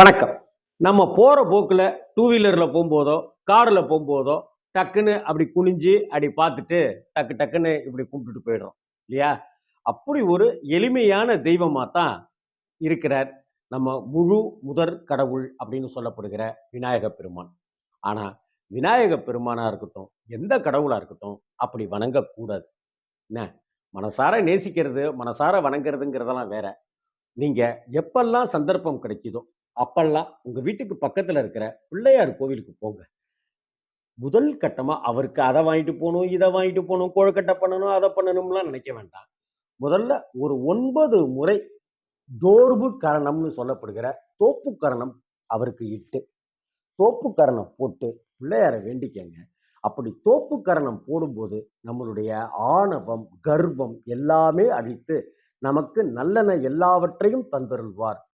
வணக்கம். நம்ம போகிற போக்கில் டூ வீலரில் போகும்போதோ காரில் போகும்போதோ டக்குன்னு அப்படி குனிஞ்சு அப்படி பார்த்துட்டு டக்கு டக்குன்னு இப்படி கும்பிட்டுட்டு போயிடுறோம். இல்லையா? அப்படி ஒரு எளிமையான தெய்வமாக தான் இருக்கிறார் நம்ம முழு முதற் கடவுள் அப்படின்னு சொல்லப்படுகிற விநாயக பெருமான். ஆனால் விநாயக பெருமானாக இருக்கட்டும் எந்த கடவுளாக இருக்கட்டும் அப்படி வணங்கக்கூடாது. என்ன? மனசார நேசிக்கிறது மனசார வணங்குறதுங்கிறதெல்லாம் வேற. நீங்கள் எப்பெல்லாம் சந்தர்ப்பம் கிடைக்குதோ அப்பெல்லாம் உங்க வீட்டுக்கு பக்கத்துல இருக்கிற பிள்ளையார் கோவிலுக்கு போங்க. முதல் கட்டமா அவருக்கு அதை வாங்கிட்டு போகணும் இதை வாங்கிட்டு போகணும் கோழக்கட்டை பண்ணணும் அதை பண்ணணும்லாம் நினைக்க வேண்டாம். முதல்ல ஒரு ஒன்பது முறை தோர்பு கரணம்னு சொல்லப்படுகிற தோப்பு கரணம் அவருக்கு இட்டு தோப்பு கரணம் போட்டு பிள்ளையாரை வேண்டிக்கங்க. அப்படி தோப்பு கரணம் போடும்போது நம்மளுடைய ஆணவம் கர்வம் எல்லாமே அழித்து நமக்கு நல்லன எல்லாவற்றையும் தந்தருள்வார்.